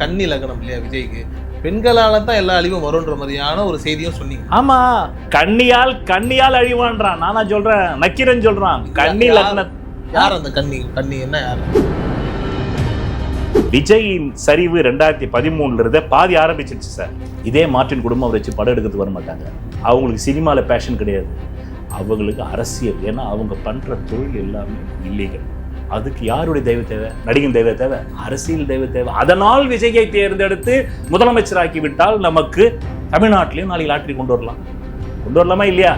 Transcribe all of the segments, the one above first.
கன்னி லக்னம் இல்லையா விஜய்க்கு? பெண்களால தான் எல்லா அழிவும் வரும்ன்ற மாதிரியான ஒரு செய்தியும் சொன்னீங்க. ஆமா. கண்ணியால் கண்ணியால் அழிவான்றான். நானா சொல்றேன் நக்கீரன் சொல்றான். கண்ணி யார்? லக்ன யார் அந்த கன்னி கன்னி என்ன யார்? விஜயின் சரிவு ரெண்டாயிரத்தி பதிமூணுல இருந்தே பாதி ஆரம்பிச்சிருச்சு சார் இதே மார்ட்டின் குடும்பம் வச்சு படம் எடுக்கிறதுக்கு வர மாட்டாங்க அவங்களுக்கு சினிமாவில் பேஷன் கிடையாது. அவங்களுக்கு அரசியல் ஏன்னா அவங்க பண்ற தொழில் எல்லாமே இல்லீகல் அதுக்கு யாருடைய தெய்வ தேவை? நடிகன் தெய்வ தேவை அரசியல் தெய்வ தேவை. அதனால் விஜயை தேர்ந்தெடுத்து முதலமைச்சராக்கி விட்டால் நமக்கு தமிழ்நாட்டிலையும் நாளைக்கு லாட்டரி கொண்டு வரலாம். கொண்டு வரலாமா இல்லையா?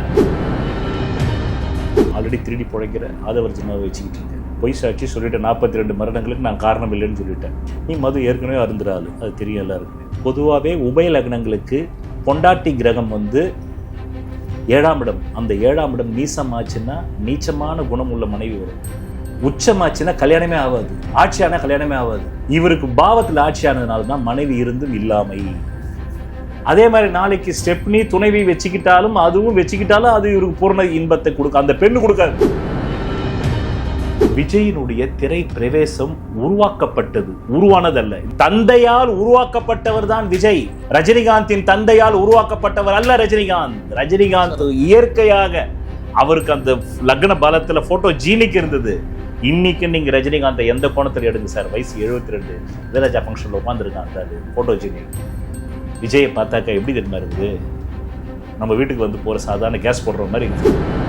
ஆல்ரெடி திருடி பிழைக்கிற ஆதவர்ஜனாவை வச்சுக்கிட்டு இருக்கேன். பொய் சாட்சி சொல்லிட்டேன் நாற்பத்தி ரெண்டு மரணங்களுக்கு நான் காரணம் இல்லைன்னு சொல்லிட்டேன். நீ மது ஏற்கனவே அருந்துறாள். அது தெரியும் எல்லாருக்குமே. பொதுவாகவே உபய லக்னங்களுக்கு பொண்டாட்டி கிரகம் வந்து ஏழாம் இடம். அந்த ஏழாம் இடம் நீசமாச்சுன்னா நீச்சமான குணம் உள்ள மனைவி வரும். உச்சமாச்சுன்னா கல்யாணமே ஆகாது. ஆட்சியான கல்யாணமே ஆகாது. இவருக்கு பாவத்தில் ஆட்சி ஆனதுனால தான் மனைவி இருந்தும் இல்லாமை. அதே மாதிரி நாளைக்கு ஸ்டெப்னி துணைவி வச்சுக்கிட்டாலும் அதுவும் வச்சுக்கிட்டாலும் அது இவருக்கு பூர்ண இன்பத்தை கொடுக்க அந்த பெண்ணு கொடுக்காது. விஜயினுடைய திரை பிரவேசம் உருவாக்கப்பட்டது. உருவானதல்ல. தந்தையால் உருவாக்கப்பட்டவர் தான் விஜய். ரஜினிகாந்தின் தந்தையால் உருவாக்கப்பட்டவர் அல்ல ரஜினிகாந்த். ரஜினிகாந்த் இயற்கையாக அவருக்கு அந்த லக்ன பலத்துல போட்டோ ஜீனிக்கு இருந்தது. இன்னைக்கு நீங்க ரஜினிகாந்தை எந்த கோணத்துல எடுங்க சார்? வயசு 72 ரெண்டு இளையராஜா ஃபங்க்ஷன்ல உட்காந்துருக்கான் அது போட்டோ ஜீனி விஜயை பார்த்தாக்கா எப்படி தெரியுமா இருக்குது? நம்ம வீட்டுக்கு வந்து போற சாதாரண கேஸ் போடுற மாதிரி இருக்குது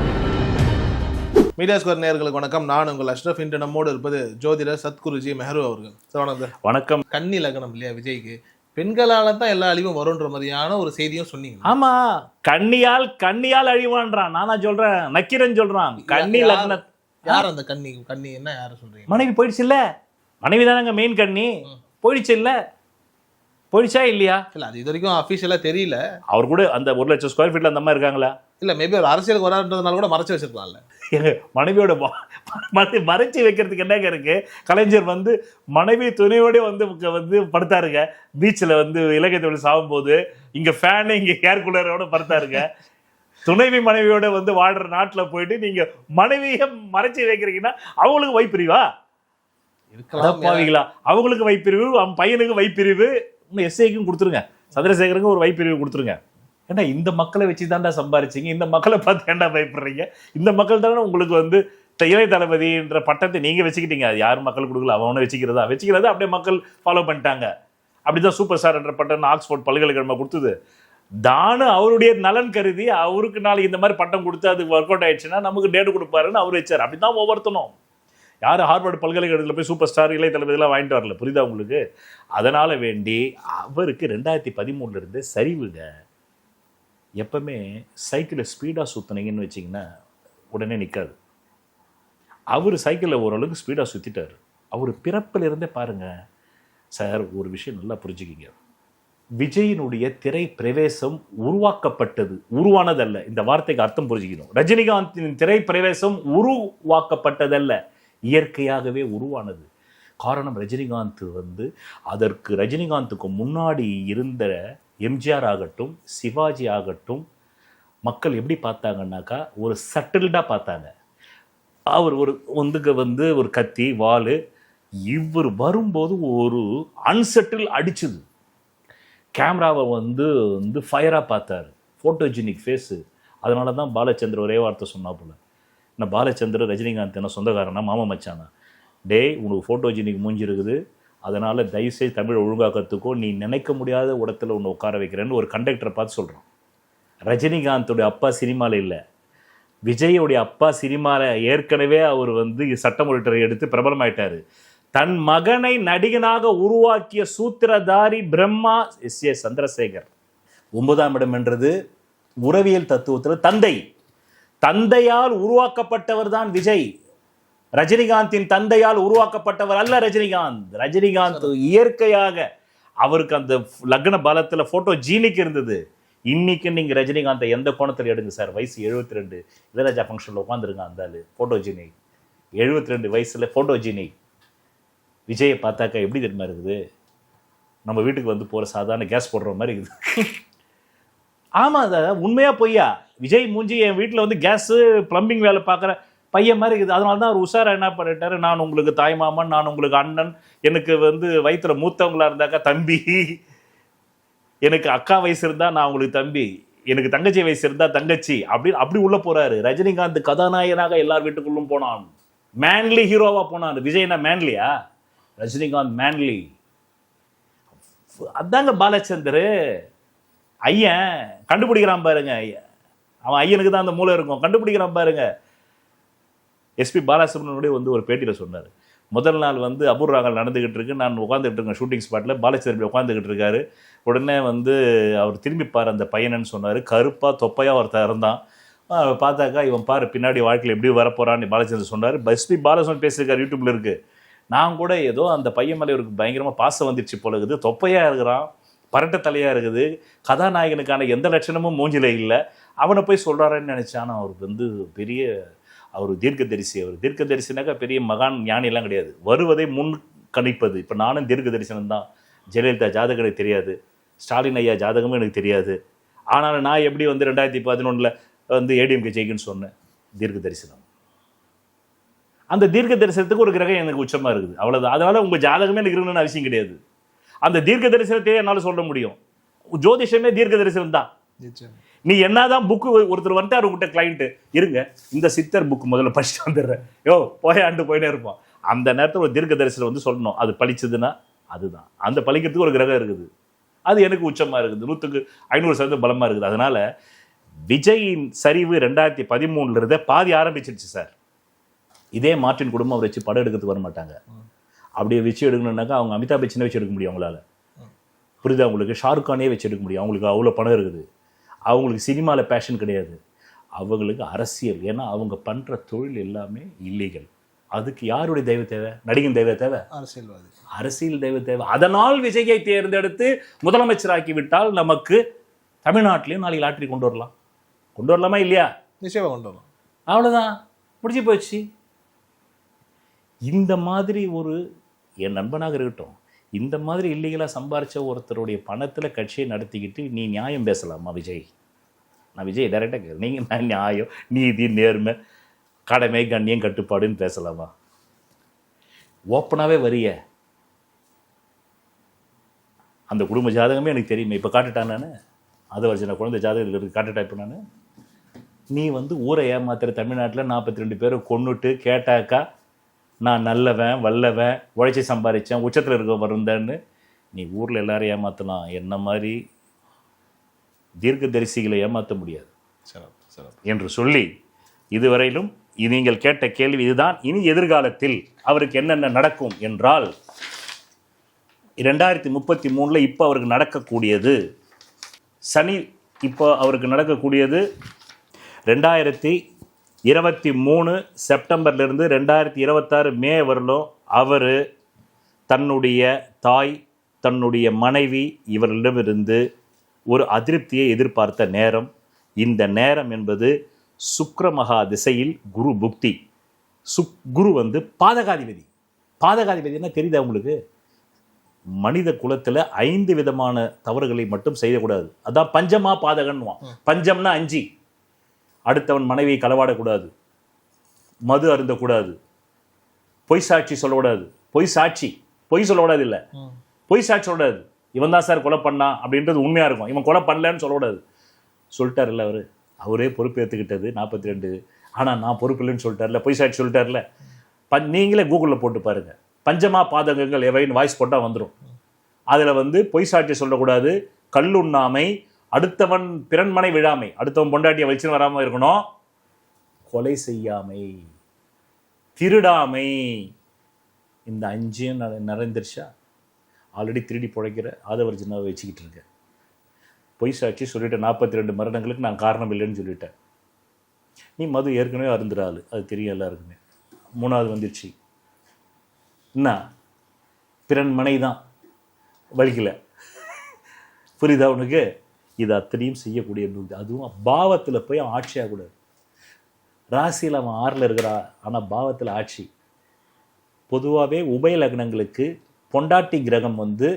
மீடியா ஸ்கொயர் நேயர்களுக்கு வணக்கம். நான் உங்கள் அஷ்ரஃப் இன்று நம்மோடு இருப்பது ஜோதிடர் சத்குருஜி மெஹரு அவர்கள். சார் வணக்கம். வணக்கம். கன்னி லக்னம் இல்லையா விஜய்க்கு? பெண்களால தான் எல்லா அழிவும் வரும்ன்ற மாதிரியான ஒரு செய்தியும் சொன்னீங்க. ஆமா. கண்ணியால் கண்ணியால் அழிவான்றான். நானா சொல்றேன். நக்கீரன் சொல்றான். கண்ணி யார்? யார் அந்த கன்னி கன்னி என்ன யார் சொல்றீங்க? மனைவி போயிடுச்சு இல்ல மனைவி தானங்க மெயின் கண்ணி. போயிடுச்சு இல்ல போயிடுச்சா இல்லையா? இல்ல அது இது வரைக்கும் அஃபிஷியலா தெரியல. அவர் கூட அந்த ஒரு லட்சம் ஸ்கொயர் ஃபீட்ல அந்த மாதிரி இருக்காங்களா? இல்ல மேபி ஒரு அரசியலுக்கு வரான்றதுனால கூட மறைச்சு வச்சிருக்கலாம்ல. எங்க மனைவியோட மறைச்சு வைக்கிறதுக்கு என்னங்க இருக்கு? கலைஞர் வந்து மனைவி துணையோட வந்து வந்து படுத்தாருங்க. பீச்சில் வந்து இலங்கை தொழில் சாகும்போது இங்க ஃபேனு இங்க ஏர் கூலரோட படுத்தாருங்க. துணைவி மனைவியோட வந்து வாழ்ற நாட்டுல போயிட்டு நீங்க மனைவியை மறைச்சு வைக்கிறீங்கன்னா அவங்களுக்கு வைப்பிரிவா? பாவிங்களா அவங்களுக்கு வைப்பிரிவு அவன் பையனுக்கு வைப்பிரிவு. இன்னும் எஸ்ஐக்கும் கொடுத்துருங்க. சந்திரசேகருக்கும் ஒரு வைப்பிரிவு கொடுத்துருங்க. ஏன்னா இந்த மக்களை வச்சு தான்டா சம்பாரிச்சீங்க. இந்த மக்களை பார்த்து ஏன்டா பயப்படுறீங்க? இந்த மக்கள் தானே உங்களுக்கு வந்து இளைய தளபதின்ற பட்டத்தை நீங்க வச்சுக்கிட்டீங்க. அது யாரும் மக்கள் கொடுக்கல. அவனை வச்சுக்கிறதா? வச்சுக்கிறதா அப்படியே மக்கள் ஃபாலோ பண்ணிட்டாங்க. அப்படிதான் சூப்பர் ஸ்டார் என்ற பட்டம் ஆக்ஸ்போர்ட் பல்கலைக்கழகம் கொடுத்தது. தானு அவருடைய நலன் கருதி அவருக்கு நாளைக்கு இந்த மாதிரி பட்டம் கொடுத்து அது ஒர்க் அவுட் ஆயிடுச்சுன்னா நமக்கு டேட் கொடுப்பாருன்னு அவர் வச்சார். அப்படிதான் ஒவ்வொருத்தனும். யார் ஹார்வர்டு பல்கலைக்கழகத்தில் போய் சூப்பர் ஸ்டார் இளைய தளபதியெல்லாம் வாங்கிட்டு வரல. புரியுதா உங்களுக்கு? அதனால் வேண்டி அவருக்கு ரெண்டாயிரத்தி பதிமூணுலேருந்து சரிவுங்க. எப்பவுமே சைக்கிளை ஸ்பீடாக சுற்றுனீங்கன்னு வச்சிங்கன்னா உடனே நிற்காது அவர் சைக்கிளில் ஓரளவுக்கு ஸ்பீடாக சுற்றிட்டார் அவர் பிறப்பில் இருந்தே சார் ஒரு விஷயம் நல்லா புரிஞ்சுக்கிங்க. விஜயினுடைய திரை பிரவேசம் உருவாக்கப்பட்டது. உருவானதல்ல. இந்த வார்த்தைக்கு அர்த்தம் புரிஞ்சுக்கணும். ரஜினிகாந்தின் திரை பிரவேசம் உருவாக்கப்பட்டதல்ல. இயற்கையாகவே உருவானது. காரணம் ரஜினிகாந்த் வந்து அதற்கு ரஜினிகாந்துக்கு முன்னாடி இருந்த எம்ஜிஆர் ஆகட்டும் சிவாஜி ஆகட்டும் மக்கள் எப்படி பார்த்தாங்கன்னாக்கா ஒரு சட்டில்டாக பார்த்தாங்க. அவர் ஒரு வந்துக்கு வந்து ஒரு கத்தி வாள் இவர் வரும்போது ஒரு அன்சட்டில் அடிச்சுது. கேமராவை வந்து வந்து ஃபயராக பார்த்தாரு. ஃபோட்டோஜெனிக் ஃபேஸு அதனால தான் பாலச்சந்தர் ஒரே வார்த்தை சொன்னா போல என்ன பாலச்சந்திர ரஜினிகாந்த் என்ன சொந்தக்காரனா மாமா மச்சானா? டேய் உனக்கு ஃபோட்டோஜெனிக் மூஞ்சி இருக்குது அதனால் தயவுசெய்து தமிழ் ஒழுங்காக்கத்துக்கோ கற்றுக்கோ நீ நினைக்க முடியாத இடத்துல உன்னை உட்கார வைக்கிறேன்னு ஒரு கண்டக்டரை பார்த்து சொல்கிறான் ரஜினிகாந்தோடைய அப்பா சினிமாவில் இல்லை. விஜயோடைய அப்பா சினிமாவில் ஏற்கனவே அவர் வந்து சட்டம் ஒழுட்டரை எடுத்து பிரபலமாயிட்டார். தன் மகனை நடிகனாக உருவாக்கிய சூத்திரதாரி பிரம்மா எஸ் ஏ சந்திரசேகர். ஒன்பதாம் இடம் என்றது உறவியல் தத்துவத்தில் தந்தை. தந்தையால் உருவாக்கப்பட்டவர் தான் விஜய். ரஜினிகாந்தின் தந்தையால் உருவாக்கப்பட்டவர் அல்ல ரஜினிகாந்த். ரஜினிகாந்த் இயற்கையாக அவருக்கு அந்த லக்ன பலத்தில் போட்டோ ஜீனிக்கு இருந்தது. இன்னைக்கு நீங்க ரஜினிகாந்தை எந்த கோணத்தில் எடுங்க சார்? வயசு 72 ரெண்டு. இளையராஜா ஃபங்க்ஷனில் உட்காந்துருங்க அந்த ஃபோட்டோ ஜீனி. 72 ரெண்டு வயசுல ஃபோட்டோ ஜீனி. விஜயை பார்த்தாக்கா எப்படி தெரியுமா இருக்குது? நம்ம வீட்டுக்கு வந்து போகிற சாதாரண கேஸ் போடுற மாதிரி இருக்குது. ஆமாம் அதை உண்மையாக பொய்யா? விஜய் மூஞ்சி என் வீட்டில் வந்து கேஸு ப்ளம்பிங் வேலை பார்க்குற பையன் மாதிரி இருக்குது. அதனால தான் அவர் உஷாராக என்ன பண்ணிட்டாரு? நான் உங்களுக்கு தாய் மாமன் நான் உங்களுக்கு அண்ணன் எனக்கு வந்து வயிற்றில் மூத்தவங்களாக இருந்தாக்கா தம்பி. எனக்கு அக்கா வயசு இருந்தால் நான் உங்களுக்கு தம்பி. எனக்கு தங்கச்சி வயசு இருந்தால் தங்கச்சி. அப்படி அப்படி உள்ளே போகிறாரு ரஜினிகாந்த் கதாநாயகனாக எல்லார் வீட்டுக்குள்ளும் போனான். மேன்லி ஹீரோவாக போனான். விஜய்னா மேன்லியா ரஜினிகாந்த் மேன்லி. அதாங்க பாலச்சந்தர். ஐயன் கண்டுபிடிக்கிறான் பாருங்க அவன் ஐயனுக்கு தான் அந்த மூளை இருக்கும். கண்டுபிடிக்கிறான் பாருங்க. எஸ்பி பாலசுப்ரமணியோட வந்து ஒரு பேட்டியில் சொன்னார். முதல் நாள் வந்து அபூர்வங்கள் நடந்துகிட்டு இருக்கு. நான் உட்காந்துட்டு இருக்கேன் ஷூட்டிங் ஸ்பாட்டில் பாலச்சந்திரன் உட்காந்துக்கிட்டு இருக்காரு. உடனே வந்து அவர் திரும்பி பாரு அந்த பையனன்னு சொன்னார். கருப்பாக தொப்பையாக ஒருத்தர் இருந்தான். பார்த்தாக்கா இவன் பாரு பின்னாடி வாழ்க்கையில் எப்படி வரப்போறான்னு பாலச்சந்திரன் சொன்னார். எஸ்பி பாலசுவன் பேசியிருக்காரு யூடியூப்ல இருக்குது நான் கூட ஏதோ அந்த பையன் மேலே இவருக்கு பயங்கரமாக பாசம் வந்துடுச்சு போல இருக்குது. தொப்பையாக இருக்கிறான் பரட்ட தலையாக இருக்குது. கதாநாயகனுக்கான எந்த லட்சணமும் மூஞ்சில இல்லை. அவனை போய் சொல்கிறாருன்னு நினச்சான். ஆனா அவருக்கு வந்து பெரிய அவர் தீர்க்கதரிசி அவர் தீர்க்கதரிசினாக்கா பெரிய மகான் ஞானிலாம் கிடையாது. வருவதை முன் கணிப்பது. இப்போ நானும் தீர்க்க தரிசனம் தான். ஜெயலலிதா ஜாதகம் எனக்கு தெரியாது. ஸ்டாலின் ஐயா ஜாதகமும் எனக்கு தெரியாது. ஆனாலும் நான் எப்படி வந்து ரெண்டாயிரத்தி பதினொன்றில் வந்து ஏடிஎம்கே ஜெயிக்குன்னு சொன்னேன். தீர்க்க தரிசனம் அந்த தீர்க்க தரிசனத்துக்கு ஒரு கிரகம் எனக்கு உச்சமா இருக்குது. அவ்வளவுதான். அதனால உங்க ஜாதகமே எனக்கு இருக்கணும்னு அவசியம் கிடையாது. அந்த தீர்க்க தரிசனத்தையே என்னால சொல்ல முடியும். ஜோதிஷமே தீர்க்க தரிசனம் தான் நீ என்னதான் புக்கு ஒருத்தர் வந்துட்டார் உங்ககிட்ட கிளைண்ட் இருங்க இந்த சித்தர் புக் முதல்ல படிச்சுட்டு வந்துடுறேன். யோ போயாண்டு போயிட்டே இருப்போம். அந்த நேரத்தில் ஒரு தீர்க்க தரிசனம் வந்து சொல்லணும். அது பழிச்சதுன்னா அதுதான். அந்த பழிக்கிறதுக்கு ஒரு கிரகம் இருக்குது. அது எனக்கு உச்சமா இருக்குது. நூற்றுக்கு ஐநூறு சதவீதம் பலமா இருக்குது. அதனால விஜயின் சரிவு ரெண்டாயிரத்தி பதிமூணுல இருந்தே பாதி ஆரம்பிச்சிருச்சு சார். இதே மார்ட்டின் குடும்பம் அவர் வச்சு படம் எடுக்கிறதுக்கு வர மாட்டாங்க. அப்படியே வச்சு எடுக்கணும்னாக்கா அவங்க அமிதாப் பச்சனை வச்சு எடுக்க முடியும் அவங்களால. புரியுதா அவங்களுக்கு ஷாருக் கானே வச்சு எடுக்க முடியும். அவங்களுக்கு அவ்வளோ பணம் இருக்குது. அவங்களுக்கு சினிமாவில் பேஷன் கிடையாது. அவங்களுக்கு அரசியல். ஏன்னா அவங்க பண்ணுற தொழில் எல்லாமே இல்லீகல் அதுக்கு யாருடைய தெய்வ தேவை? நடிகன் தெய்வ தேவை? அரசியல்வாதி. அரசியல் தெய்வ தேவை. அதனால் விஜயை தேர்ந்தெடுத்து முதலமைச்சராக்கி விட்டால் நமக்கு தமிழ்நாட்டிலையும் நாளைக்கு லாட்டரி கொண்டு வரலாம். கொண்டு வரலாமா இல்லையா? நிச்சயமா கொண்டு வரலாம். அவ்வளோதான் முடிஞ்சு போச்சு. இந்த மாதிரி ஒரு என் நண்பனாக இருக்கட்டும் இந்த மாதிரி இல்லீகலாக சம்பாரித்த ஒருத்தருடைய பணத்தில் கட்சியை நடத்திக்கிட்டு நீ நியாயம் பேசலாமா விஜய்? நான் விஜய் டைரெக்டாக கேட்குறேன் நீங்கள் நான் நியாயம் நீதி நேர்மை கடமை கண்ணியம் கட்டுப்பாடுன்னு பேசலாமா? ஓப்பனாகவே வரிய. அந்த குடும்ப ஜாதகமே எனக்கு தெரியுமே. இப்போ காட்டுட்டான் நான். அதை வச்சு நான் குழந்தை ஜாதகத்தில் இருக்கு. காட்டுட்டா இப்போ நான்? நீ வந்து ஊரை ஏமாத்துற தமிழ்நாட்டில் நாற்பத்தி ரெண்டு பேரை கொண்டுட்டு கேட்டாக்கா நான் நல்லவன் வல்லவன் உழைச்சி சம்பாதிச்சேன் உச்சத்தில் இருக்க இருந்தேன்னு நீ ஊரில் எல்லாரும் ஏமாத்தலாம் என்ன மாதிரி தீர்க்கதரிசிகளை ஏமாற்ற முடியாது. என்று சொல்லி இதுவரையிலும் இது நீங்கள் கேட்ட கேள்வி இதுதான். இனி எதிர்காலத்தில் அவருக்கு என்னென்ன நடக்கும் என்றால் ரெண்டாயிரத்தி முப்பத்தி மூணில் இப்போ அவருக்கு நடக்கக்கூடியது சனி இப்போ அவருக்கு நடக்கக்கூடியது ரெண்டாயிரத்தி இருபத்தி மூணு செப்டம்பர்லேருந்து ரெண்டாயிரத்தி இருபத்தாறு மே வரலும் அவர் தன்னுடைய தாய் தன்னுடைய மனைவி இவர்களிடமிருந்து ஒரு அதிருப்தியை எதிர்பார்த்த நேரம். இந்த நேரம் என்பது சுக்ரமகா திசையில் குரு புக்தி. சுக் குரு வந்து பாதகாதிபதி. பாதகாதிபதினா தெரியுதா உங்களுக்கு? மனித குலத்தில் ஐந்து விதமான தவறுகளை மட்டும் செய்யக்கூடாது. அதான் பஞ்சமா பாதகன்னுவான். பஞ்சம்னா அஞ்சு. அடுத்தவன் மனைவியை களவாடக்கூடாது. மது அருந்தக்கூடாது. பொய் சாட்சி சொல்லக்கூடாது. பொய் சாட்சி. பொய் சொல்லக்கூடாது இல்லை. பொய் சாட்சி சொல்லக்கூடாது. இவன் தான் சார் கொலை பண்ணான் அப்படின்றது உண்மையா இருக்கும். இவன் கொலை பண்ணலன்னு சொல்லக்கூடாது. சொல்லிட்டாருல்ல அவரு. அவரே பொறுப்பு ஏற்றுக்கிட்டது நாற்பத்தி ரெண்டு ஆனால் நான் பொறுப்பு இல்லைன்னு சொல்லிட்டார்ல பொய் சாட்சி சொல்லிட்டார்ல ப நீங்களே கூகுளில் போட்டு பாருங்க. பஞ்சமா பாதகங்கள் எவைன்னு வாய்ஸ் போட்டால் வந்துடும் அதில் வந்து பொய் சாட்சி சொல்லக்கூடாது. கல்லுண்ணாமை அடுத்தவன் பிறன்மனை விழாமை. அடுத்தவன் பொண்டாட்டியை வச்சுன்னு வராமல் இருக்கணும். கொலை செய்யாமை. திருடாமை. இந்த அஞ்சையும் நிறைந்துருச்சா? ஆல்ரெடி திருடி பிழைக்கிற ஆதவர்ஜனாவை வச்சுக்கிட்டு இருக்கேன் பொய் சாட்சி சொல்லிட்டேன் நாற்பத்தி ரெண்டு மரணங்களுக்கு நான் காரணம் இல்லைன்னு சொல்லிட்டேன் நீ மது ஏற்கனவே அருந்துறாள். அது தெரியும் எல்லாருக்குமே. மூணாவது வந்துருச்சு. என்ன? பிறன் மனை தான் வலிக்கல. புரியுதா உனக்கு? இது அத்தனையும் செய்யக்கூடிய நூல். அதுவும் பாவத்தில் போய் அவன் ஆட்சி ஆகக்கூடாது ராசியில் அவன் ஆறில் இருக்கிறா ஆனால் பாவத்தில் ஆட்சி. பொதுவாகவே உபய லக்னங்களுக்கு பொண்டாட்டி கிரகம் வந்து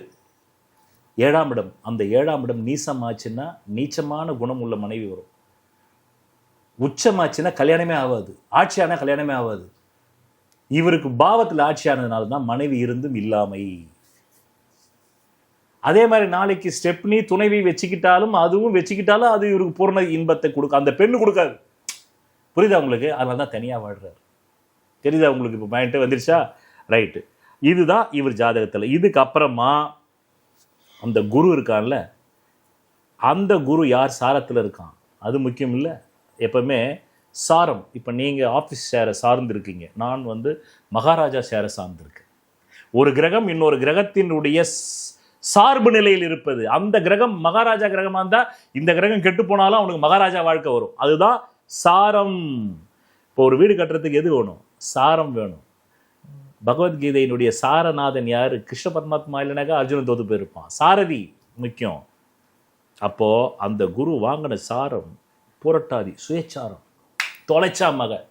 ஏழாம் இடம். அந்த ஏழாம் இடம் நீசம் ஆச்சுன்னா நீச்சமான குணம் உள்ள மனைவி வரும். உச்சமாச்சுன்னா கல்யாணமே ஆகாது. ஆட்சியானா கல்யாணமே ஆகாது. இவருக்கு பாவத்தில் ஆட்சி ஆனதுனால தான் மனைவி இருந்தும் இல்லாமை. அதே மாதிரி நாளைக்கு ஸ்டெப்னி துணைவி வச்சுக்கிட்டாலும் அதுவும் வச்சுக்கிட்டாலும் அது இவருக்கு பூர்ண இன்பத்தை கொடுக்கும். அந்த பெண்ணு கொடுக்காது. புரியுதா உங்களுக்கு? அதனால தான் தனியாக வாழ்றாரு. தெரியுதா உங்களுக்கு இப்போ மைண்ட்டு வந்துருச்சா? ரைட்டு இதுதான் இவர் ஜாதகத்தில். இதுக்கப்புறமா அந்த குரு இருக்கான்ல அந்த குரு யார் சாரத்தில் இருக்கான்? அது முக்கியம் இல்லை. எப்பவுமே சாரம். இப்போ நீங்கள் ஆஃபீஸ் சேரை சார்ந்திருக்கீங்க. நான் வந்து மகாராஜா சேரை சார்ந்திருக்கேன். ஒரு கிரகம் இன்னொரு கிரகத்தினுடைய சார்பு நிலையில் இருப்பது. அந்த கிரகம் மகாராஜா கிரகமாக இருந்தால் இந்த கிரகம் கெட்டு போனாலும் அவனுக்கு மகாராஜா வாழ்க்கை வரும். அதுதான் சாரம். இப்போ ஒரு வீடு கட்டுறதுக்கு எது வேணும்? சாரம் வேணும். பகவத்கீதையினுடைய சாரநாதன் யார்? கிருஷ்ண பரமாத்மா இல்லைனாக்கா அர்ஜுனன் தோத்து போயிருப்பான். சாரதி முக்கியம். அப்போது அந்த குரு வாங்கின சாரம் புரட்டாதி சுயச்சாரம் தொலைச்சா மக.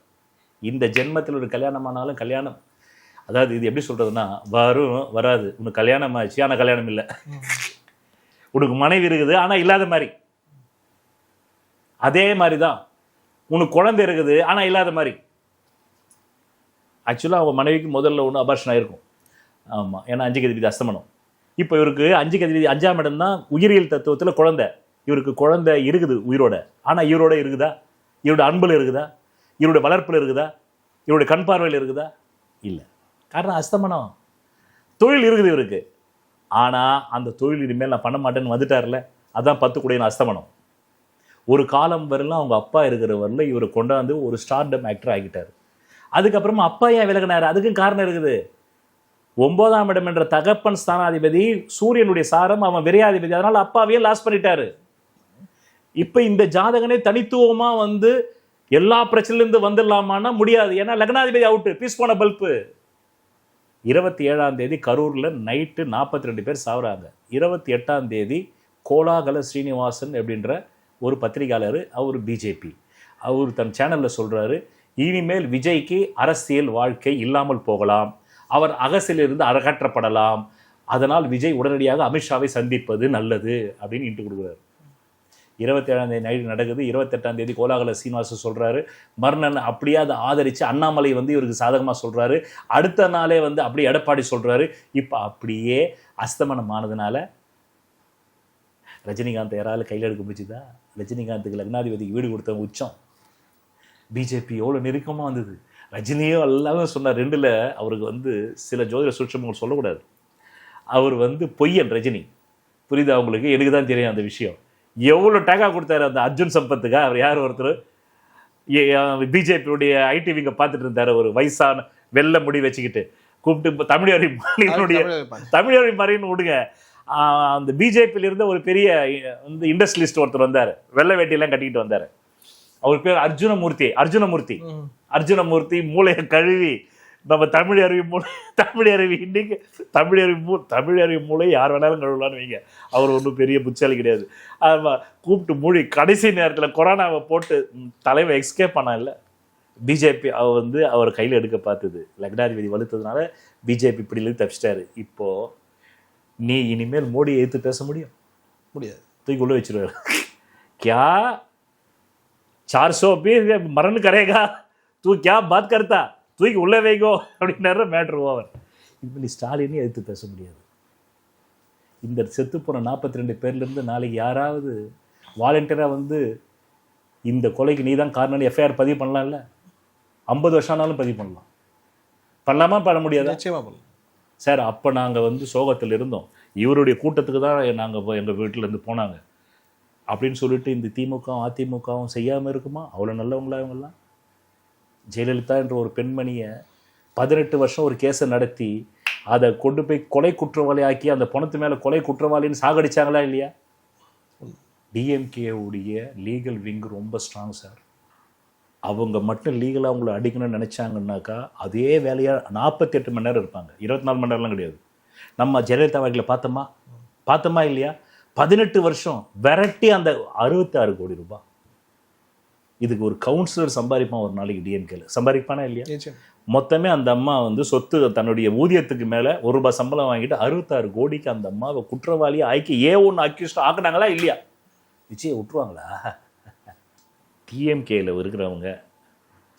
இந்த ஜென்மத்தில் ஒரு கல்யாணம் ஆனாலும் கல்யாணம் அதாவது இது எப்படி சொல்றதுன்னா வரும் வராது. உனக்கு கல்யாணம் ஆச்சு ஆனால் கல்யாணம் இல்லை. உனக்கு மனைவி இருக்குது ஆனால் இல்லாத மாதிரி. அதே மாதிரி தான் உனக்கு குழந்தை இருக்குது ஆனால் இல்லாத மாதிரி. ஆக்சுவலாக அவன் மனைவிக்கு முதல்ல ஒன்று அபார்ஷன் ஆயிருக்கும். ஆமாம் ஏன்னா அஞ்சு கதிபதி அஸ்தமனம். இப்போ இவருக்கு அஞ்சு கதிபதி அஞ்சாம் இடம் தான் உயிரியல் தத்துவத்தில் குழந்தை. இவருக்கு குழந்தை இருக்குது உயிரோட. ஆனால் இவரோட இருக்குதா? இவரோட அன்பில் இருக்குதா? இவருடைய வளர்ப்பில் இருக்குதா? இவருடைய கண் பார்வையில் இருக்குதா? இல்லை. காரணம் அஸ்தமனம். தொழில் இருக்குது இவருக்கு. ஆனால் அந்த தொழில் இனிமேல் நான் பண்ண மாட்டேன்னு வந்துட்டார்ல அதான் பத்து கூடையின் அஸ்தமனம். ஒரு காலம் வரலாம் அவங்க அப்பா இருக்கிற வரல இவர் கொண்டாந்து ஒரு ஸ்டார்டம் ஆக்டர் ஆகிட்டார் அதுக்கப்புறமா அப்பா ஏன் விலகினார்? அதுக்கும் காரணம் இருக்குது. ஒன்பதாம் இடம் என்ற தகப்பன் ஸ்தானாதிபதி சூரியனுடைய சாரம் அவன் விரையாதிபதி அதனால் அப்பாவையே லாஸ் பண்ணிட்டாரு. இப்போ இந்த ஜாதகனே தனித்துவமாக வந்து எல்லா பிரச்சனையிலேருந்து வந்துடலாமான்னா முடியாது. ஏன்னா லக்னாதிபதி அவுட்டு பீஸ் போன பல்பு இருபத்தி ஏழாம் தேதி கரூரில் நைட்டு நாற்பத்தி ரெண்டு பேர் சாவுறாங்க. இருபத்தி எட்டாம் தேதி கோலாகல ஸ்ரீனிவாசன் அப்படின்ற ஒரு பத்திரிகையாளர் அவர் பிஜேபி அவர் தன் சேனலில் சொல்கிறாரு இனிமேல் விஜய்க்கு அரசியல் வாழ்க்கை இல்லாமல் போகலாம். அவர் அகசிலிருந்து அகற்றப்படலாம் அதனால் விஜய் உடனடியாக அமித்ஷாவை சந்திப்பது நல்லது. அப்படின்னு இன்ட்டு கொடுக்குறாரு. இருபத்தேழாம் தேதி நைட்டு நடக்குது. இருபத்தெட்டாம் தேதி கோலாகல சீனிவாசன் சொல்கிறாரு மர்ணன் அப்படியே அதை ஆதரித்து அண்ணாமலை வந்து இவருக்கு சாதகமாக சொல்கிறாரு அடுத்த நாளே வந்து அப்படியே எடப்பாடி சொல்கிறாரு இப்போ அப்படியே அஸ்தமனம் ஆனதுனால ரஜினிகாந்த் யாராவது கையில் எடுக்க முடிச்சுதா ரஜினிகாந்துக்கு லக்னாதிபதிக்கு வீடு கொடுத்த உச்சம். பிஜேபி எவ்வளோ நெருக்கமாக வந்தது. ரஜினியோ எல்லாமே சொன்னார். ரெண்டில் அவருக்கு வந்து சில ஜோதிட சூட்சமங்கள் சொல்லக்கூடாது. அவர் வந்து பொய்யன் ரஜினி. புரியுதா உங்களுக்கு? எனக்கு தான் தெரியும் அந்த விஷயம். எவ்வளோ டேக்கா கொடுத்தாரு அந்த அர்ஜுன் சம்பத்துக்கா? அவர் யார் ஒருத்தர்? பிஜேபியுடைய ஐடி விங்க பார்த்துட்டு இருந்தார் ஒரு வயசான வெள்ளை முடி வச்சுக்கிட்டு. கூப்பிட்டு தமிழறி மாநிலனுடைய தமிழறி மாதிரின்னு விடுங்க. அந்த பிஜேபியில இருந்த ஒரு பெரிய வந்து இண்டஸ்ட்ரியலிஸ்ட் ஒருத்தர் வந்தார். வெள்ளை வேட்டியெல்லாம் கட்டிக்கிட்டு வந்தார். அவர் பேர் அர்ஜுனமூர்த்தி அர்ஜுனமூர்த்தி. அர்ஜுனமூர்த்தி மூளையை கழுவி நம்ம தமிழ் அறிவு மூளை தமிழ் அறிவு இன்னைக்கு தமிழ் அறிவு மூ தமிழ் அறிவு மூளை யார் வேணாலும் கழுவலான்னு வைங்க அவர் ஒன்றும் பெரிய புச்சாலி கிடையாது ஆமா கூப்பிட்டு மூடி கடைசி நேரத்தில் கொரோனாவை போட்டு ம், தலைவன் எக்ஸ்கேப் பண்ணா இல்லை பிஜேபி அவர் வந்து அவர் கையில் எடுக்க பார்த்தது லக்னாதிபதி வலுத்ததுனால பிஜேபி இப்படிலேருந்து தப்பிச்சிட்டாரு இப்போ நீ இனிமேல் மோடியை எதிர்த்து பேச முடியும் முடியாது तू उल्लू வச்சிருவாரு क्या चार सौ पीस मरण करेगा तू क्या बात करता தூக்கி உள்ளே வைக்கோ அப்படின்னாரு மேட்ரு ஓவர். இப்போ நீ ஸ்டாலினே எதிர்த்து பேச முடியாது. இந்த செத்து போன நாற்பத்தி ரெண்டு பேர்லேருந்து நாளைக்கு யாராவது வாலண்டியராக வந்து இந்த கொலைக்கு நீ தான் காரணம் எஃப்ஐஆர் பதிவு பண்ணலாம்ல? ஐம்பது வருஷம் ஆனாலும் பதிவு பண்ணலாம். பண்ணலாமா? பண்ண முடியாதா? நிச்சயமா பண்ணலாம். சார் அப்போ நாங்கள் வந்து சோகத்தில் இருந்தோம். இவருடைய கூட்டத்துக்கு தான் நாங்கள் எங்கள் வீட்டிலேருந்து போனாங்க. அப்படின்னு சொல்லிட்டு இந்த திமுகவும் அதிமுகவும் செய்யாமல் இருக்குமா? அவ்வளோ நல்லவங்களா இவங்கெல்லாம்? ஜெயலலிதா என்ற ஒரு பெண்மணியை பதினெட்டு வருஷம் ஒரு கேஸை நடத்தி அதை கொண்டு போய் கொலை குற்றவாளி ஆக்கி அந்த பணத்து மேலே கொலை குற்றவாளின்னு சாகடிச்சாங்களா இல்லையா? டிஎம்கேவுடைய லீகல் விங் ரொம்ப ஸ்ட்ராங் சார் அவங்க மட்டும் லீகலாக அவங்கள அடிக்கணும்னு நினச்சாங்கன்னாக்கா அதே வேலையாக நாற்பத்தெட்டு மணி நேரம் இருப்பாங்க. இருபத்தி நாலு மணி நேரம்லாம் கிடையாது. நம்ம ஜெயலலிதா வாழ்க்கையில் பார்த்தோமா? பார்த்தோமா இல்லையா? பதினெட்டு வருஷம் விரட்டி அந்த அறுபத்தாறு கோடி ரூபாய். இதுக்கு ஒரு கவுன்சிலர் சம்பாதிப்பான் ஒரு நாளைக்கு டிஎம்கேல சம்பாதிப்பானா இல்லையா? நிச்சயம். மொத்தமே அந்த அம்மா வந்து சொத்து தன்னுடைய ஊதியத்துக்கு மேலே ஒரு ரூபாய் சம்பளம் வாங்கிட்டு அறுபத்தாறு கோடிக்கு அந்த அம்மாவை குற்றவாளியை ஆக்கி ஏ ஒன்று அக்யூஸ்ட் ஆக்குனாங்களா இல்லையா? விஜயை விட்டுருவாங்களா? டிஎம்கேல இருக்கிறவங்க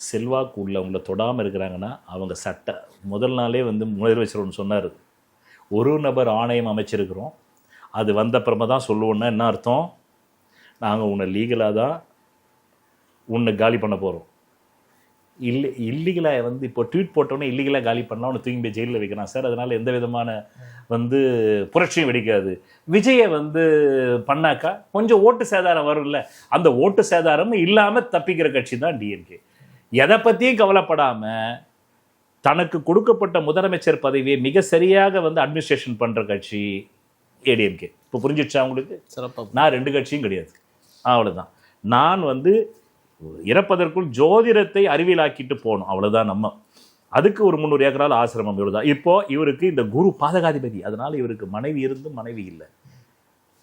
செல்வாக்கு உள்ளவங்கள தொடாமல் இருக்கிறாங்கன்னா அவங்க சட்ட முதல் நாளே வந்து முதலமைச்சர் ஒன்று சொன்னார். ஒரு நபர் ஆணையம் அமைச்சிருக்கிறோம். அது வந்தப்புறமா தான் சொல்லுவோன்னா என்ன அர்த்தம்? நாங்கள் உன்னை லீகலாக தான் உன்னை காலி பண்ண போகிறோம் இல்லை இல்லீகலாக வந்து இப்போ ட்வீட் போட்டோன்னே இல்லீகலாக காலி பண்ணால் உன்னை தூக்கி போய் ஜெயிலில் வைக்கிறான் சார். அதனால் எந்த விதமான வந்து புரட்சியும் வெடிக்காது. விஜயை வந்து பண்ணாக்கா கொஞ்சம் ஓட்டு சேதாரம் வரும்ல. அந்த ஓட்டு சேதாரமும் இல்லாமல் தப்பிக்கிற கட்சி தான் டிஎம்கே எதை பற்றியும் கவலைப்படாமல் தனக்கு கொடுக்கப்பட்ட முதலமைச்சர் பதவியை மிக சரியாக வந்து அட்மினிஸ்ட்ரேஷன் பண்ணுற கட்சி ஏடிஎம்கே இப்போ புரிஞ்சிடுச்சா உங்களுக்கு? சிறப்பாக நான் ரெண்டு கட்சியும் கிடையாது. அவ்வளவுதான். நான் வந்து இறப்பதற்குள் ஜோதிடத்தை அறிவியலாக்கிட்டு போகணும். அவ்வளோதான் நம்ம. அதுக்கு ஒரு முந்நூறு ஏக்கரால் ஆசிரமம் இவ்வளோதான் இப்போ இவருக்கு இந்த குரு பாதகாதிபதி. அதனால இவருக்கு மனைவி இருந்தும் மனைவி இல்லை.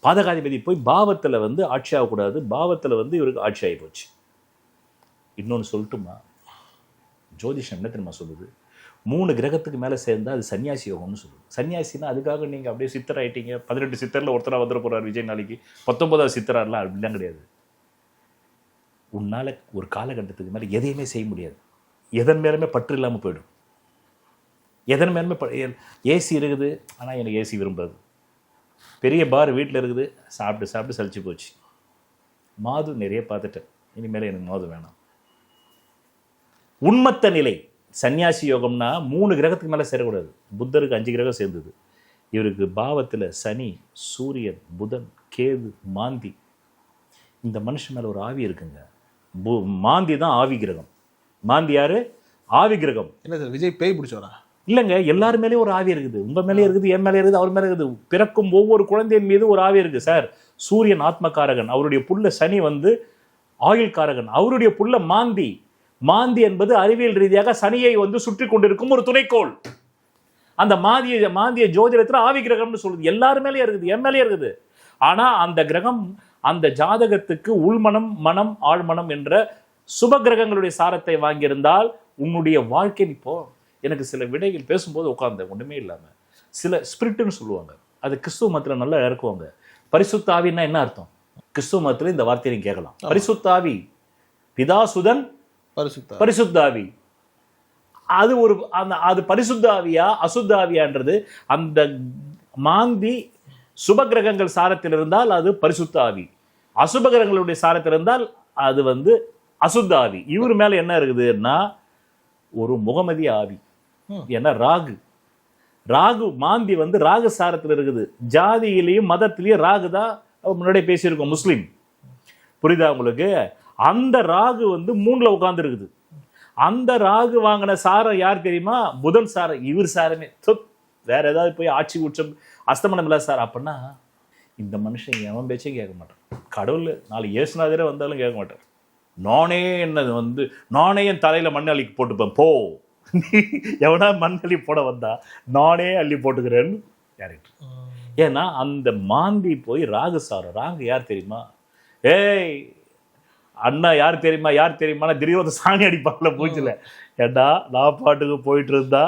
பாதகாதிபதி போய் பாவத்தில் வந்து ஆட்சி ஆகக்கூடாது. பாவத்தில் வந்து இவருக்கு ஆட்சி ஆகி போச்சு. இன்னொன்று சொல்லட்டுமா? ஜோதிஷம் என்ன தெரியுமா சொல்லுது? மூணு கிரகத்துக்கு மேலே சேர்ந்தா அது சன்னியாசி யோகம்னு சொல்லுது. சன்னியாசினா அதுக்காக நீங்கள் அப்படியே சித்தர் ஆகிட்டீங்க பதினெட்டு சித்தரில் ஒருத்தராக வந்துட போகிறார் விஜய் நாளைக்கு. பத்தொன்பதாவது சித்தராலாம் அப்படிலாம் கிடையாது. உன்னால் ஒரு காலகட்டத்துக்கு மேலே எதையுமே செய்ய முடியாது. எதன் மேலுமே பற்று இல்லாமல் போயிடும். எதன் மேலுமே ஏசி இருக்குது ஆனால் எனக்கு ஏசி விரும்பாது. பெரிய பார் வீட்டில் இருக்குது சாப்பிட்டு சாப்பிட்டு சலிச்சு போச்சு. மாது நிறைய பார்த்துட்டேன். இனிமேல் எனக்கு மாது வேணாம். உண்மத்த நிலை சன்னியாசி யோகம்னா மூணு கிரகத்துக்கு மேலே சேரக்கூடாது. புத்தருக்கு அஞ்சு கிரகம் சேர்ந்தது. இவருக்கு பாவத்தில் சனி சூரியன் புதன் கேது மாந்தி. இந்த மனுஷன் மேலே ஒரு ஆவி இருக்குங்க. மாந்தி தான் ஆவி கிரகம் மாந்தி யாரு? ஆவி கிரகம் என்ன சார் விஜய் பேய் பிடிச்சவரா? இல்லைங்க எல்லார் மேலேயும் ஒரு ஆவி இருக்குது. உங்க மேலேயும் இருக்குது என் மேலே இருக்குது அவர் மேலே இருக்குது. பிறக்கும் ஒவ்வொரு குழந்தையின் மீது ஒரு ஆவி இருக்கு சார். சூரியன் ஆத்மகாரகன் அவருடைய புள்ள சனி வந்து ஆயுள் காரகன் அவருடைய புள்ள மாந்தி. மாந்தி என்பது அறிவியல் ரீதியாக சனியை வந்து சுற்றி கொண்டிருக்கும் ஒரு துணைக்கோள். அந்த மாதிய மாந்திய ஜோதிடத்துல ஆவி கிரகம்னு சொல்லுது. எல்லார் மேலேயும் இருக்குது என் மேலேயும் இருக்குது. ஆனா அந்த கிரகம் அந்த ஜாதகத்துக்கு உள்மனம் மனம் ஆழ்மனம் என்ற சுப கிரகங்களுடைய சாரத்தை வாங்கியிருந்தால் உன்னுடைய வாழ்க்கை இப்போ எனக்கு சில விடைகள் பேசும்போது உட்கார்ந்தேன் ஒண்ணுமே இல்லாம. சில ஸ்பிரிட்னு சொல்லுவாங்க. அது கிறிஸ்துவ மதத்துல நல்லா இறக்குவாங்க. பரிசுத்த ஆவின்னா என்ன அர்த்தம்? கிறிஸ்துவ மதத்துல இந்த வார்த்தையை கேட்கலாம். பரிசுத்த ஆவி. பிதாசுதன் பரிசுத்தா பரிசுத்தாவி அது ஒரு அந்த அது பரிசுத்தாவியா அசுத்தாவியான்றது அந்த மாந்தி சுப கிரகங்கள் சாரத்தில் இருந்தால் அது பரிசுத்த ஆவி அசுப கிரகங்களுடைய சாரத்தில் இருந்தால் அது வந்து அசுத்த ஆவி இவர் மேல என்ன இருக்குதுன்னா ஒரு முகமதி ஆவி. ஏன்னா ராகு. ராகு மாந்தி வந்து ராகு சாரத்தில் இருக்குது. ஜாதியிலையும் மதத்திலையும் ராகு தான் முன்னாடியே பேசியிருக்கோம் முஸ்லீம். புரியுதா உங்களுக்கு? அந்த ராகு வந்து மூணுல உட்கார்ந்து இருக்குது அந்த ராகு வாங்கின சாரம் யார் தெரியுமா? புதன் சாரம் இவர் சாரமே. வேற ஏதாவது போய் ஆட்சி உச்சம் அஸ்தமனம் இல்லை சார். அப்படின்னா இந்த மனுஷன் எவன் பேச்சையும் கேட்க மாட்டான். கடவுள் நாலு இயேசுநாதரே வந்தாலும் கேட்க மாட்டார். நானே என்னது வந்து நானே என் தலையில மண் அள்ளி போட்டுப்பேன் போ. எவனா மண் அள்ளி போட வந்தா நானே அள்ளி போட்டுக்கிறேன்னு கேரக்டர் ஏன்னா அந்த மாந்தி போய் ராகு சாரம் ராகு யார் தெரியுமா? ஏய் அண்ணா யார் தெரியுமா யார் தெரியுமா திடீர்னு சாணி அடிப்பாங்கல்ல பூச்சில் ஏண்டா நான் பாட்டுக்கு போயிட்டு இருந்தா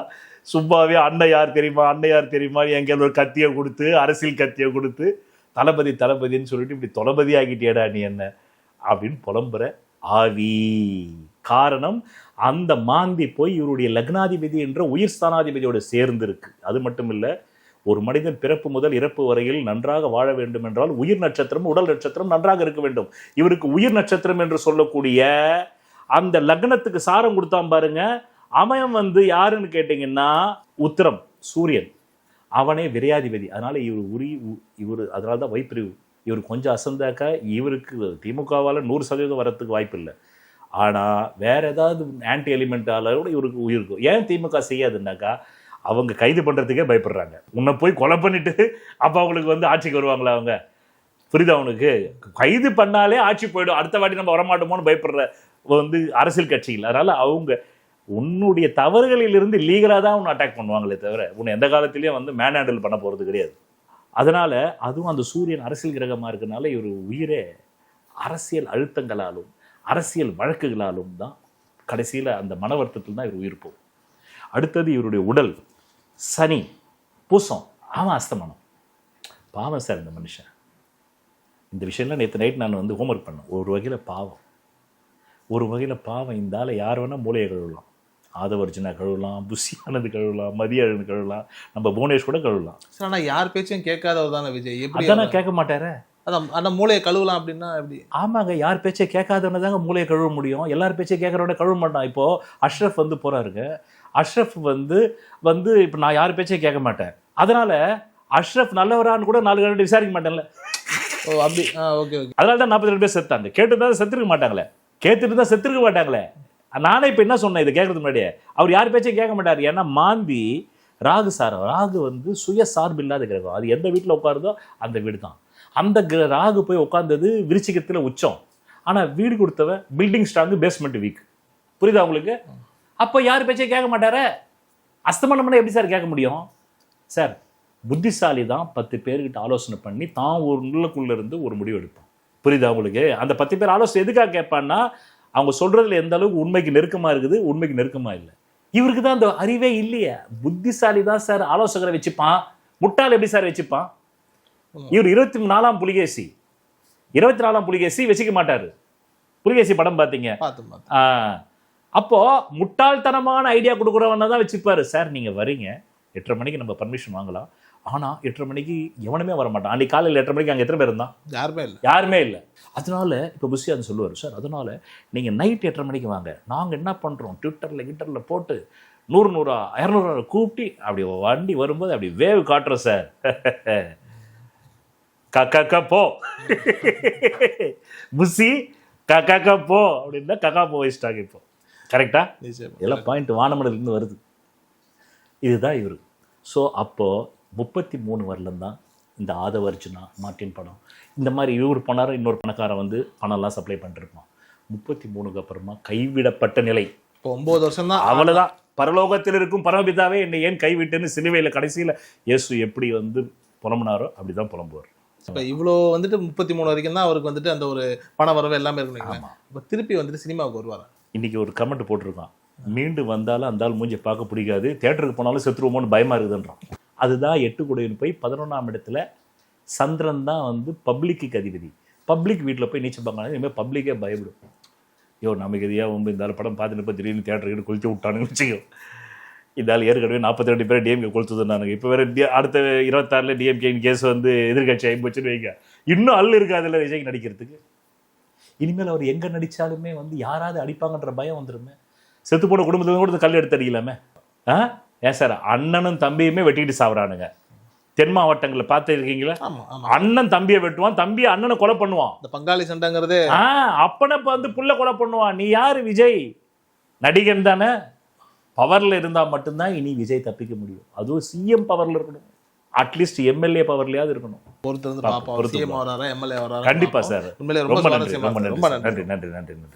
சும்மாவே அண்ணன் யார் தெரியுமா அண்ணன் யார் தெரியுமா எங்கேயாவது ஒரு கத்தியை கொடுத்து அரசியல் கத்தியை கொடுத்து தளபதி தளபதின்னு சொல்லிட்டு இப்படி தளபதி ஆகிட்டியடா நீ என்ன? அப்படின்னு புலம்புற ஆவி. காரணம் அந்த மாந்தி போய் இவருடைய லக்னாதிபதி என்ற உயிர் ஸ்தானாதிபதியோட சேர்ந்திருக்கு. அது மட்டும் இல்லை ஒரு மனிதன் பிறப்பு முதல் இறப்பு வரையில் நன்றாக வாழ வேண்டும் என்றால் உயிர் நட்சத்திரம் உடல் நட்சத்திரம் நன்றாக இருக்க வேண்டும். இவருக்கு உயிர் நட்சத்திரம் என்று சொல்லக்கூடிய அந்த லக்னத்துக்கு சாரம் கொடுத்தான் பாருங்க. அவன் வந்து யாருன்னு கேட்டீங்கன்னா உத்திரம் சூரியன். அவனே விரையாதிபதி. அதனால இவர் உரி உ- இவர் அதனால தான் வைப்பிரிவு. இவர் கொஞ்சம் அசந்தாக்கா இவருக்கு திமுகவால் நூறு சதவீதம் வரத்துக்கு வாய்ப்பு இல்லை ஆனால் வேற ஏதாவது ஆன்டி எலிமெண்டால கூட இவருக்கு உயிர் ஏன் திமுக செய்யாதுன்னாக்கா அவங்க கைது பண்ணுறதுக்கே பயப்படுறாங்க. உன்னை போய் கொலை பண்ணிட்டு அப்போ அவங்களுக்கு வந்து ஆட்சிக்கு வருவாங்களா அவங்க? புரியுதா அவனுக்கு கைது பண்ணாலே ஆட்சி போயிடும். அடுத்த வாட்டி நம்ம வரமாட்டோமோன்னு பயப்படுற வந்து அரசியல் கட்சிகள். அதனால் அவங்க உன்னுடைய தவறுகளிலிருந்து லீகலாக தான் உன்னை அட்டாக் பண்ணுவாங்களே தவிர உன்னை எந்த காலத்திலையும் வந்து மேன் ஹேண்டில் பண்ண போகிறது கிடையாது. அதனால் அதுவும் அந்த சூரியன் அரசியல் கிரகமாக இருக்கிறனால இவர் உயிரே அரசியல் அழுத்தங்களாலும் அரசியல் வழக்குகளாலும் தான் கடைசியில் அந்த மன வருத்தத்தில் தான் இவர் உயிர் போகும். அடுத்தது இவருடைய உடல் சனி பூசம் அவன் அஸ்தமனம். பாவம் சார் இந்த மனுஷன். இந்த விஷயம்லாம் நேற்று நைட் நான் வந்து ஹோம்ஒர்க் பண்ணேன். ஒரு வகையில் பாவம். ஒரு வகையில் பாவம் இந்த ஆளை யார் வேணால் மூளையை கழுவலாம். ஆதவர்ஜுனா கழுவலாம் புஷியானது கழுவலாம் மதியானது கழுவலாம் நம்ம புவனேஷ் கூட கழுவலாம். சார் ஆனா யார் பேச்சையும் கேட்காதவர் தானே விஜய்? எப்படி அதான் கேட்க மாட்டாரே? அதான் அந்த மூளையை கழுவலாம் அப்படின்னா எப்படி? ஆமாங்க யார் பேச்சை கேட்காதவன தாங்க மூளையை கழுவ முடியும். எல்லார் பேச்சை கேட்கறவன கழுவ மாட்டான். இப்போ அஷ்ரஃப் வந்து போறாருங்க. அஷ்ரஃப் வந்து வந்து இப்போ நான் யார் பேச்சையும் கேட்க மாட்டேன். அதனால அஷ்ரஃப் நல்லவரான்னு கூட நாலு கண்டு விசாரிக்க மாட்டேன்ல. ஓ அப்படி. Okay okay. அதனால தான் நாற்பத்தி ரெண்டு பேர் செத்தாங்க. கேட்டு தான் செத்துருக்க மாட்டாங்களே. கேட்டுட்டு தான் செத்துருக்க மாட்டாங்களே. நானே இப்போ என்ன சொன்னேன்? இது கேட்கறதுக்கு முன்னாடியே. அவர் யார் பேச்சையும் கேட்க மாட்டார். ஏன்னா மாந்தி ராகு சார் ராகு வந்து சுய சார்பு இல்லாத கிரகம். அது எந்த வீட்டில் உட்காருதோ அந்த வீடு தான் அந்த கிர- ராகு போய் உட்கார்ந்தது விருச்சிகத்தில் உச்சம். ஆனால் வீடு கொடுத்தவன் பில்டிங் ஸ்ட்ராங்கு பேஸ்மெண்ட் வீக் புரியுதா உங்களுக்கு? அப்போ யார் பேச்சையும் கேட்க மாட்டார? அஸ்தமனம் பண்ண எப்படி சார் கேட்க முடியும்? சார் புத்திசாலி தான் பத்து பேர்கிட்ட ஆலோசனை பண்ணி தான் ஒரு உள்ளுக்குள்ள இருந்து ஒரு முடிவு எடுப்பான். புரியுதா உங்களுக்கு? அந்த பத்து பேர் ஆலோசனை எதுக்காக கேட்பான்னா அவங்க சொல்றதுல எந்த அளவுக்கு உண்மைக்கு நெருக்கமா இருக்குது உண்மைக்கு நெருக்கமா இல்லை. இவருக்கு தான் அந்த அறிவே இல்லையே. புத்திசாலி தான் சார் ஆலோசகரை வச்சுப்பான். முட்டாள் எப்படி சார் வச்சுப்பான்? இவர் இருபத்தி நாலாம் புலிகேசி. இருபத்தி நாலாம் புலிகேசி வச்சுக்க மாட்டாரு. புலிகேசி படம் பார்த்தீங்க. அப்போ முட்டாள்தனமான ஐடியா கொடுக்குறவன தான் வச்சுப்பாரு. சார் நீங்க வரீங்க. எட்டரை மணிக்கு நம்ம பர்மிஷன் வாங்கலாம். ஆனா எட்டரை மணிக்கு எவனுமே வர மாட்டான் அன்னைக்கு காலையில் எட்டரை மணிக்கு அங்க எத்தனை பேர் இருந்தான்? யாருமே இல்லை. யாருமே இல்லை. அதனால இப்போ புஷியான் சொல்லுவார் சார் அதனால நீங்க நைட் எட்டரை மணிக்கு வாங்க. நாங்க என்ன பண்றோம்? ட்விட்டர்ல கிட்டர்ல போட்டு நூறு நூறா இரநூறு கூப்பிட்டு அப்படி வண்டி வரும்போது அப்படி வேவ் காட்டுறோம் சார். கக்கா போ. புசி கக்கா போ அப்படின்னா கக்கா போ வச்சிட்டாங்க இப்போ கரெக்டா இதெல்லாம் பாயிண்ட் வானமடலேருந்து வருது. இதுதான் இவர். ஸோ அப்போது முப்பத்தி மூணு வரலம் தான் இந்த ஆதவர்ஜுனா மார்ட்டின் படம். இந்த மாதிரி இவர் போனார் இன்னொரு பணக்காரன் வந்து பணம்லாம் சப்ளை பண்ணிருப்பான். முப்பத்தி மூணுக்கு அப்புறமா கைவிடப்பட்ட நிலை. இப்போ ஒன்பது வருஷம் தான் அவ்வளவுதான். பரலோகத்தில் இருக்கும் பரமபிதாவே என்னை ஏன் கைவிட்டுன்னு சிலுவையில் கடைசியில் இயேசு எப்படி வந்து புலம்புனாரோ அப்படிதான் புலம்புவார். இப்போ இவ்வளோ வந்துட்டு முப்பத்தி மூணு வரைக்கும் தான் அவருக்கு வந்துட்டு அந்த ஒரு பண வரவு எல்லாமே இருக்குங்களா ஆமா. இப்போ திருப்பி வந்துட்டு சினிமாவுக்கு வருவாரா? இன்னைக்கு ஒரு கமெண்ட் போட்டிருக்கான். மீண்டும் வந்தாலும் அந்த ஆள் மூஞ்சி பார்க்க பிடிக்காது. தேட்டருக்கு போனாலும் செத்துருவோமோன்னு பயமா இருக்குதுன்றான். அதுதான் எட்டு குடையின் போய் பதினொன்றாம் இடத்துல சந்திரன் தான் வந்து பப்ளிக்கு அதிபதி. பப்ளிக் வீட்டில் போய் நீச்சல் பார்க்கணும் இனிமேல் பப்ளிக்கே பயப்படும். ஐயோ நமக்கு எதையா வந்து இந்த படம் பார்த்துட்டு இப்போ திடீர்னு தேட்டருக்கு கொளுத்தி விட்டானுன்னு வச்சுக்கோ. இதால் ஏற்கனவே நாற்பத்தி ரெண்டு பேர் டிஎம்கே கொளுத்துதுன்னானுங்க. இப்போ வேறு டி- அடுத்த இருபத்தாறில் டிஎம்கேன் கேஸ் வந்து எதிர்கட்சி ஆகிப்போச்சுன்னு வைங்க. இன்னும் அல் இருக்காதுல்ல விஜய் நடிக்கிறதுக்கு. இனிமேல் அவர் எங்கே நடித்தாலுமே வந்து யாராவது அடிப்பாங்கன்ற பயம் வந்துடுமே செத்து போன குடும்பத்தில் கூட கல் எடுத்து அடிக்கலாமே. ஆ? ஏன் சார்? அண்ணனும் தம்பியுமே வெட்டிக்கிட்டு சாவறானுங்க. தென் மாவட்டங்களில் பார்த்து இருக்கீங்களா ஆமா ஆமா. அண்ணன் தம்பியை வெட்டுவான் தம்பி அண்ணனை கொலை பண்ணுவான். இந்த பங்காளி சண்டைங்கிறதே. ஆ அப்பனை வந்து புள்ள கொலை பண்ணுவான். நீ யாரு விஜய்? நடிகன் தானே. பவர்ல இருந்தா மட்டும்தான் இனி விஜய் தப்பிக்க முடியும். அதுவும் சிஎம் பவர்ல இருக்கணும். அட்லீஸ்ட் எம்எல்ஏ பவர்லயாவது இருக்கணும். பொறுத்து இருந்து பாப்போம், பார்ப்போம். பொறுத்து சிஎம் வராரா எம்எல்ஏ வராரா கண்டிப்பா. சார். ரொம்ப நன்றி ரொம்ப நன்றி நன்றி நன்றி நன்றி.